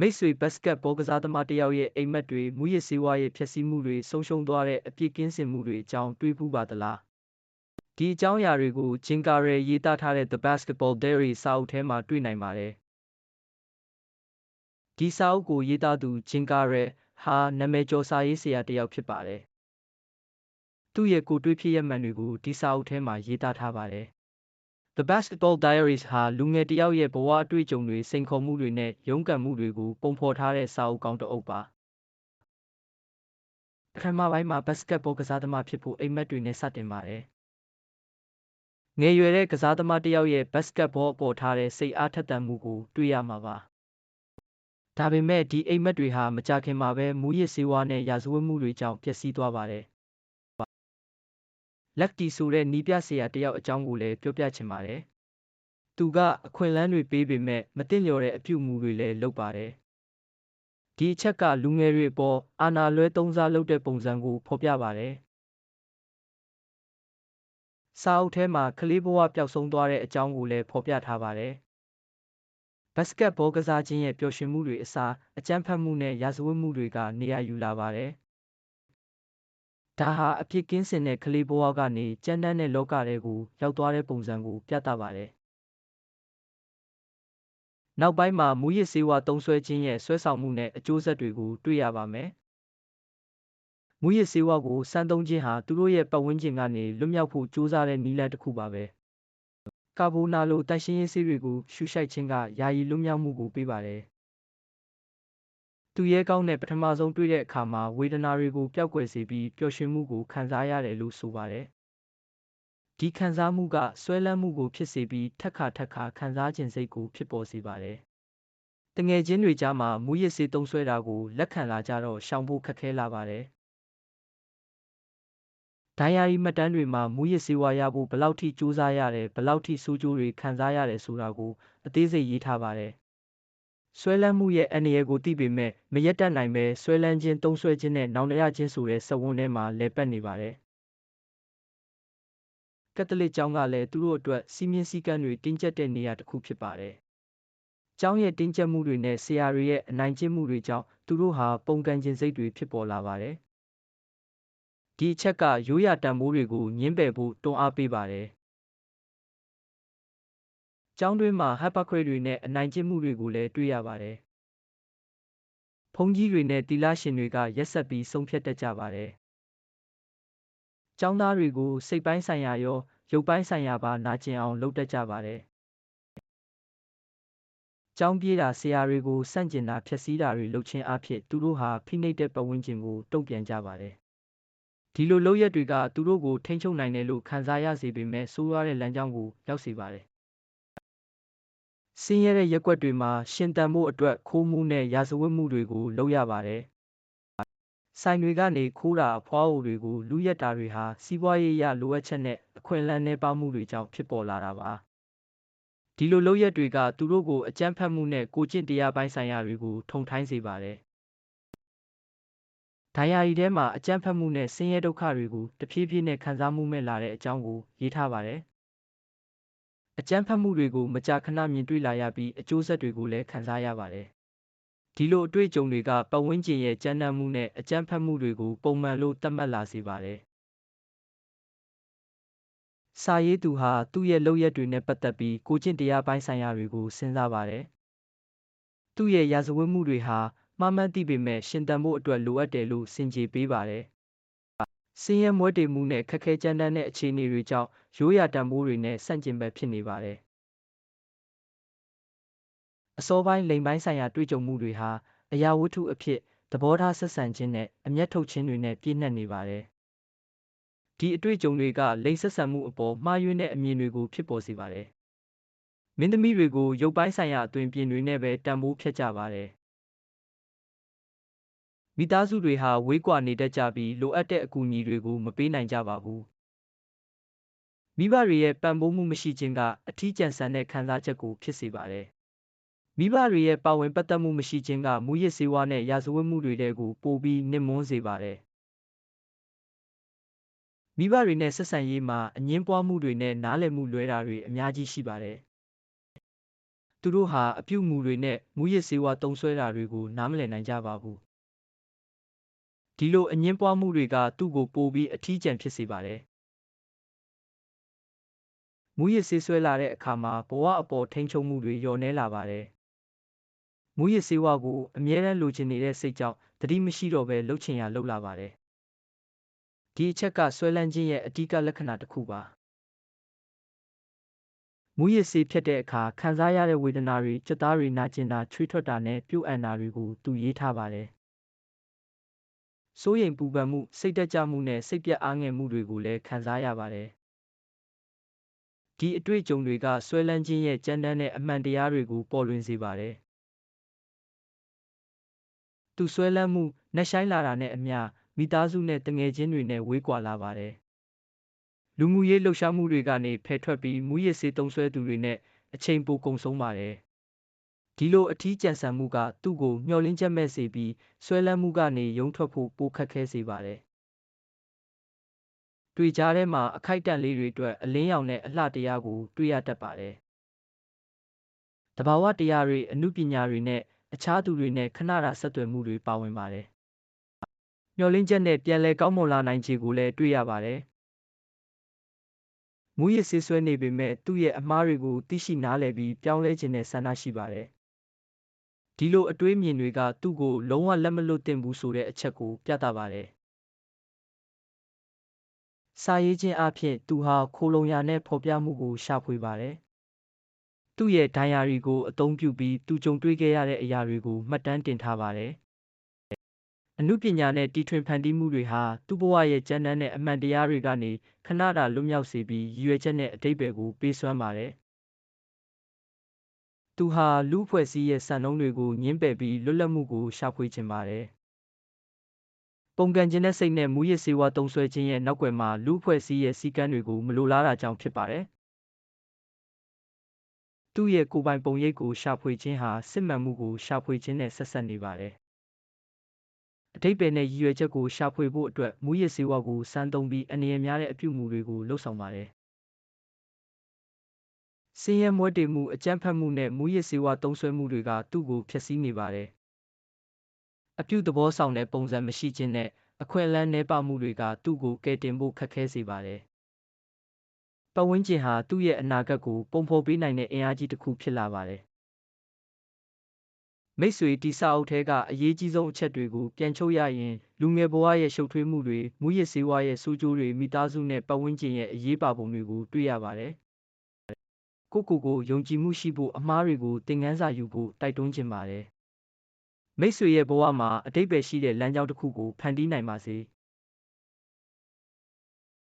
မိတ်ဆွေဘတ်စကတ်ဘောကစားသမားတစ်ယောက်ရဲ့အိမ်မက်တွေမူရစ်စေးဝါးရဲ့ဖျက်ဆီးမှုတွေဆုံးရှုံးသွားတဲ့အပြစ်ကင်းစင်မှုတွေအကြောင်းတွေးဖူးပါသလားဒီအကြောင်းအရာတွေကိုဂျင်ကာရဲရေးသားထားတဲ့ The Basketball Diary စာအုပ်ထဲမှာတွေ့နိုင်ပါတယ်ဒီစာအုပ်ကိုရေးသားသူဂျင်ကာရဲဟာနာမည်ကျော်စာရေးဆရာတစ်ယောက်ဖြစ်ပါတယ်သူ့ရဲ့ကိုယ်တွေ့ဖြစ်ရမှန်တွေကိုဒီစာအုပ်ထဲမှာရေးသားထားပါတယ် The Basketball Diaries ဟာလူငယ်တစ်ယောက်ရဲ့ဘဝအတွေ့အကြုံတွေစိန်ခေါ်မှုတွေနဲ့ရုန်းကန်မှုတွေကိုပုံဖော်ထားတဲ့စာအုပ်ကောင်းတစ်အုပ်ပါပထမပိုင်းမှာဘတ်စကတ်ဘောကစားသမားဖြစ်ဖို့အိမ်မက်တွေနဲ့စတင်ပါတယ်ငယ်ရွယ်တဲ့ကစားသမားတစ်ယောက်ရဲ့ဘတ်စကတ်ဘောအပေါ်ထားတဲ့စိတ်အားထက်သန်မှုကိုတွေ့ရမှာပါဒါပေမဲ့ဒီအိမ်မက်တွေဟာမကြာခင်မှာပဲမူရစ်ဆေးဝါးနဲ့ရာဇဝတ်မှုတွေကြောင့်ပျက်စီးသွားပါတယ် လက်တီဆိုတဲ့နီးပြဆရာတယောက်အကြောင်းကိုလည်းပြောပြချင်ပါတယ်။သူကအခွင့်အလမ်းတွေပေးပေမဲ့မတင်လျော်တဲ့အပြုအမူတွေလည်းလုပ်ပါတယ်။ဒီအချက်ကလူငယ်တွေအပေါ်အာဏာလွဲသုံးစားလုပ်တဲ့ပုံစံကိုဖော်ပြပါတယ်။စာအုပ်ထဲမှာကလေးဘဝပျောက်ဆုံးသွားတဲ့အကြောင်းကိုလည်းဖော်ပြထားပါတယ်။ဘတ်စကတ်ဘောကစားခြင်းရဲ့ပျော်ရွှင်မှုတွေအစားအကြမ်းဖက်မှုနဲ့ရာဇဝတ်မှုတွေကနေရာယူလာပါတယ်။ ဒါဟာအဖြစ်ကင်းစင်တဲ့ကလေးဘဝကနေကြမ်းတမ်းတဲ့လောကထဲကိုရောက်သွားတဲ့ပုံစံကိုပြသပါတယ်။နောက်ပိုင်းမှာမူရစ်ဆေးဝါးသုံးစွဲခြင်းရဲ့ဆွဲဆောင်မှုနဲ့အကျိုးဆက်တွေကိုတွေ့ရပါမယ်။မူရစ်ဆေးဝါးကိုစမ်းသုံးခြင်းဟာသူတို့ရဲ့ပတ်ဝန်းကျင်ကနေလွတ်မြောက်ဖို့ကြိုးစားတဲ့နည်းလမ်းတစ်ခုပါပဲ။ကာဘိုနာလိုတိုက်ရှင်းရေးဆေးတွေကိုရှူရှိုက်ခြင်းကယာယီလွတ်မြောက်မှုကိုပေးပါတယ်။ သူရဲကောင်းနဲ့ပထမဆုံးတွေ့တဲ့အခါမှာဝေဒနာတွေကိုပျောက်ကွယ်စေပြီးပျော်ရွှင်မှုကိုခံစားရတယ်လို့ဆိုပါတယ်။ဒီခံစားမှုကဆွဲလန်းမှုကိုဖြစ်စေပြီးထက်ခါထက်ခါခံစားခြင်းစိတ်ကိုဖြစ်ပေါ်စေပါတယ်။တငယ်ချင်းတွေကြားမှာမူရစ်စေးသုံးဆွဲတာကိုလက်ခံလာကြတော့ရှောင်ဖို့ခက်ခဲလာပါတယ်။ဒိုင်ယာရီမှတ်တမ်းတွေမှာမူရစ်စေးဝါးရဖို့ဘယ်လောက်ထိစူးစမ်းရတယ်ဘယ်လောက်ထိဆိုးကျိုးတွေခံစားရတယ်ဆိုတာကိုအသေးစိတ်ရေးထားပါတယ်။ ဆွဲလန်းမှုရဲ့အန္တရာယ်ကိုသိပေမဲ့မရပ်တန့်နိုင်ဘဲဆွဲလန်းခြင်းသုံးစွဲခြင်းနဲ့နောင်တရခြင်းဆိုတဲ့စက်ဝန်းထဲမှာလည်ပတ်နေပါတယ်ကက်သလစ်ကျောင်းကလည်းသူတို့အတွက်စီမင်းစည်းကမ်းတွေတင်းကျပ်တဲ့နေရာတစ်ခုဖြစ်ပါတယ်။ကျောင်းရဲ့တင်းကျပ်မှုတွေနဲ့ဆရာတွေရဲ့အနိုင်ကျင့်မှုတွေကြောင့်သူတို့ဟာပုံကန်ခြင်းစိတ်တွေဖြစ်ပေါ်လာပါတယ်။ဒီအချက်ကရိုးရာတန်ဖိုးတွေကိုညှင်းပယ်ဖို့တွန်းအားပေးပါတယ် ကျောင်းတွင်းမှာ hypocrite တွေနဲ့အနိုင်ကျင့်မှုတွေကိုလည်းတွေ့ရပါတယ်။ဘုန်းကြီးတွေနဲ့သီလရှင်တွေကရက်ဆက်ပြီးဆုံးဖြတ်တတ်ကြပါတယ်။ကျောင်းသားတွေကိုစိတ်ပိုင်းဆိုင်ရာရော ရုပ်ပိုင်းဆိုင်ရာပါနာကျင်အောင်လုပ်တတ်ကြပါတယ်။ကျောင်းပြေးတာဆရာတွေကိုစန့်ကျင်တာဖျက်ဆီးတာတွေလုပ်ခြင်းအဖြစ်သူတို့ဟာဖိနှိပ်တဲ့ပတ်ဝန်းကျင်ကိုတုံ့ပြန်ကြပါတယ်။ဒီလိုလုပ်ရက်တွေကသူတို့ကိုထိန်းချုပ်နိုင်တယ်လို့ခံစားရစေပေမဲ့ဆိုးရွားတဲ့လမ်းကြောင်းကိုရောက်စေပါတယ် ဆင်းရဲတဲ့ရပ်ကွက်တွေမှာရှင်သန်ဖို့အတွက်ခိုးမှုနဲ့ရာဇဝတ်မှုတွေကိုလုပ်ရပါတယ်။ဆိုင်တွေကနေခိုးတာအဖွားအိုတွေကိုလုယက်တာတွေဟာစီးပွားရေးအရလိုအပ်ချက်နဲ့အခွင့်အလမ်းနည်းပါးမှုတွေကြောင့်ဖြစ်ပေါ်လာတာပါ။ဒီလိုလုပ်ရက်တွေကသူတို့ကိုအကြမ်းဖက်မှုနဲ့ကိုယ်ကျင့်တရားပိုင်းဆိုင်ရာတွေကိုထုံထိုင်းစေပါတယ်။ဒိုင်ယာရီထဲမှာအကြမ်းဖက်မှုနဲ့ဆင်းရဲဒုက္ခတွေကိုတဖြည်းဖြည်းနဲ့ခံစားမှုမဲ့လာတဲ့အကြောင်းကိုရေးထားပါတယ်။ အကြမ်းဖက်မှုတွေကို မကြာခဏမြင်တွေ့လာရပြီးအကျိုးဆက်တွေကိုလည်းခံစားရပါတယ်။ဒီလိုအတွေ့အကြုံတွေကပတ်ဝန်းကျင်ရဲ့ကြမ်းတမ်းမှုနဲ့အကြမ်းဖက်မှုတွေကိုပုံမှန်လို့သတ်မှတ်လာစေပါတယ်။စာရေးသူဟာသူ့ရဲ့လုပ်ရက်တွေနဲ့ပတ်သက်ပြီးကိုကျင့်တရားပိုင်းဆိုင်ရာတွေကိုစဉ်းစားပါတယ်။သူ့ရဲ့ရာဇဝတ်မှုတွေဟာမှားမှန်းသိပေမဲ့ရှင်သန်ဖို့အတွက်လိုအပ်တယ်လို့စင်ကြေပေးပါတယ်။ ဆင်းရဲမွဲတေမှုနဲ့ခက်ခဲကြမ်းတမ်းတဲ့အခြေအနေတွေကြောင့်ရိုးရာတန်ဖိုးတွေနဲ့ဆန့်ကျင်ဘက်ဖြစ်နေပါတယ်။အစောပိုင်းလိမ်ပိုင်းဆိုင်ရာတွေ့ကြုံမှုတွေဟာအရာဝတ္ထုအဖြစ်သဘောထားဆက်ဆံခြင်းနဲ့အမျက်ထုတ်ခြင်းတွေနဲ့ပြည့်နှက်နေပါတယ်။ဒီအတွေ့အကြုံတွေကလိမ်ဆက်ဆံမှုအပေါ်မှားယွင်းတဲ့အမြင်တွေကိုဖြစ်ပေါ်စေပါတယ်။မင်းသမီးတွေကိုရုပ်ပိုင်းဆိုင်ရာအသွင်ပြင်တွေနဲ့ပဲတန်ဖိုးဖြတ်ကြပါတယ်။ မိသားစုတွေဟာဝေးကွာနေတတ်ကြပြီးလိုအပ်တဲ့အကူအညီတွေကိုမပေးနိုင်ကြပါဘူး။မိဘတွေရဲ့ပံ့ပိုးမှုမရှိခြင်းကအထီးကျန်ဆန်တဲ့ခံစားချက်ကိုဖြစ်စေပါတယ်။မိဘတွေရဲ့ပါဝင်ပတ်သက်မှုမရှိခြင်းကမူရစ်ဆေးဝါးနဲ့ရာဇဝတ်မှုတွေတဲကိုပိုပြီးနစ်မွန်းစေပါတယ်။မိဘတွေနဲ့ဆက်ဆံရေးမှာအငင်းပွားမှုတွေနဲ့နားလည်မှုလွဲတာတွေအများကြီးရှိပါတယ်။သူသူတို့ဟာအပြုအမူတွေနဲ့မူရစ်ဆေးဝါးသုံးစွဲတာတွေကိုနားမလည်နိုင်ကြပါဘူး ဒီလိုအငင်းပွားမှုတွေကသူ့ကိုပိုပြီးအထီးကျန်ဖြစ်စေပါတယ်မူရစ်ဆေးဆွဲလာတဲ့အခါမှာဘဝအပေါ်ထိန်းချုပ်မှုတွေလျော့နည်းလာပါတယ်မူရစ်ဆေးဝါးကိုအမြဲတမ်းလိုချင်နေတဲ့စိတ်ကြောင့်သတိမရှိတော့ဘဲလှုပ်ချင်ရလှုပ်လာပါတယ်ဒီအချက်ကဆွဲလန်းခြင်းရဲ့အဓိကလက္ခဏာတစ်ခုပါမူရစ်ဆေးဖြတ်တဲ့အခါခံစားရတဲ့ဝေဒနာတွေကြက်သားတွေနာကျင်တာချွေးထွက်တာနဲ့ပြုတ်အန်တာတွေကိုသူရေးထားပါတယ် စိုးရိမ်ပူပန်မှုစိတ်တက်ကြမှုနဲ့စိတ်ပြတ်အားငယ်မှုတွေကိုလည်းခံစားရပါတယ်ဒီအတွေ့အကြုံတွေကဆွဲလန်းခြင်းရဲ့ကြမ်းတမ်းတဲ့အမှန်တရားတွေကိုပေါ်လွင်စေပါတယ်သူဆွဲလန်းမှုနှက်ဆိုင်လာတာနဲ့အမျှမိသားစုနဲ့တငယ်ချင်းတွေနဲ့ဝေးကွာလာပါတယ်လူမှုရေးလှုပ်ရှားမှုတွေကနေဖယ်ထွက်ပြီးမူရစ်ဆေးသုံးစွဲသူတွေနဲ့အချိန်ပိုကုန်ဆုံးပါတယ် ဒီလိုအထီးကျန်ဆန်မှုက သူ့ကိုမျှော်လင့်ချက်မဲ့စေပြီး ဆွဲလန်းမှုကနေရုံထွက်ဖို့ ပိုခက်ခဲစေပါတယ်တွေ့ကြားထဲမှာ အခိုက်အတန့်လေးတွေအတွက် အလင်းရောင်နဲ့အလှတရားကို တွေ့ရတတ်ပါတယ်တဘာဝတရားတွေအမှုပညာတွေနဲ့အခြားသူတွေနဲ့ခဏတာဆက်သွယ်မှုတွေပါဝင်ပါတယ်မျှော်လင့်ချက်နဲ့ပြန်လည်ကောင်းမွန်လာနိုင်ခြေကိုလည်းတွေ့ရပါတယ်မူရစ်ဆေးဆွဲနေပေမဲ့သူ့ရဲ့အမှားတွေကိုသိရှိနားလည်ပြီးပြောင်းလဲခြင်းနဲ့ဆန္ဒရှိပါတယ် ဒီလိုအတွေးအမြင်တွေက သူ့ကို လုံးဝလက်မလွတ်သင့်ဘူးဆိုတဲ့အချက်ကို ပြသပါတယ် စာရေးခြင်းအဖြစ်သူဟာ ခိုလုံရာနဲ့ ဖော်ပြမှုကို ရှာဖွေပါတယ် သူ့ရဲ့ ဒိုင်ယာရီကို အသုံးပြုပြီး သူကြုံတွေ့ခဲ့ရတဲ့အရာတွေကို မှတ်တမ်းတင်ထားပါတယ်အမှုပညာနဲ့ တီထွင်ဖန်တီးမှုတွေဟာ သူ့ဘဝရဲ့ ကြမ်းတမ်းတဲ့ အမှန်တရားတွေကနေ ခဏတာ လွတ်မြောက်စေပြီး ရည်ရွယ်ချက်နဲ့အတိတ်ဘယ်ကို ပေးစွမ်းပါတယ် သူဟာလူအဖွဲ့အစည်းရဲ့စံနှုန်းတွေကိုညှင်းပယ်ပြီးလွတ်လပ်မှုကိုရှာဖွေချင်ပါတယ်ပုံကန်ခြင်းတဲ့စိတ်နဲ့မူရစ်ဆေးဝါးသုံးစွဲခြင်းရဲ့နောက်ွယ်မှာလူအဖွဲ့အစည်းရဲ့စည်းကမ်းတွေကိုမလိုလားတာကြောင့်ဖြစ်ပါတယ်သူ့ရဲ့ကိုယ်ပိုင်ပုံရိပ်ကိုရှာဖွေခြင်းဟာစစ်မှန်မှုကိုရှာဖွေခြင်းနဲ့ဆက်ဆက်နေပါတယ်အတိတ်ပဲနဲ့ရည်ရွယ်ချက်ကိုရှာဖွေဖို့အတွက်မူရစ်ဆေးဝါးကိုစမ်းသုံးပြီးအနေရများတဲ့အပြုအမူတွေကိုလှုပ်ဆောင်ပါတယ်။ စင်းရဲမွဲတေမှုအကြမ်းဖက်မှုနဲ့မူရစ်ဆေးဝါးသုံးစွဲမှုတွေကသူ့ကိုဖျက်ဆီးနေပါတယ်။အပြုသဘောဆောင်တဲ့ပုံစံမရှိခြင်းနဲ့အခွင့်အလမ်းနှဲပါမှုတွေကသူ့ကိုကယ်တင်ဖို့ခက်ခဲစေပါတယ်။ပတ်ဝန်းကျင်ဟာသူ့ရဲ့အနာဂတ်ကိုပုံဖော်ပေးနိုင်တဲ့အင်အားကြီးတစ်ခုဖြစ်လာပါတယ်။မိတ်ဆွေတီစာအုပ်ထဲကအရေးကြီးဆုံးအချက်တွေကိုပြန်ချုပ်ရရင်လူငယ်ဘဝရဲ့ရှုပ်ထွေးမှုတွေမူရစ်ဆေးဝါးရဲ့ဆိုးကျိုးတွေမိသားစုနဲ့ပတ်ဝန်းကျင်ရဲ့အရေးပါပုံတွေကိုတွေ့ရပါတယ်။ ကိုကိုကိုယုံကြည်မှုရှိဖို့အမားတွေကိုသင်ခန်းစာယူဖို့တိုက်တွန်းခြင်းပါတယ်။မိတ်ဆွေရဲ့ဘဝမှာအတိတ်ပဲရှိတဲ့လမ်းကြောင်းတစ်ခုကိုဖန်တီးနိုင်ပါစေ။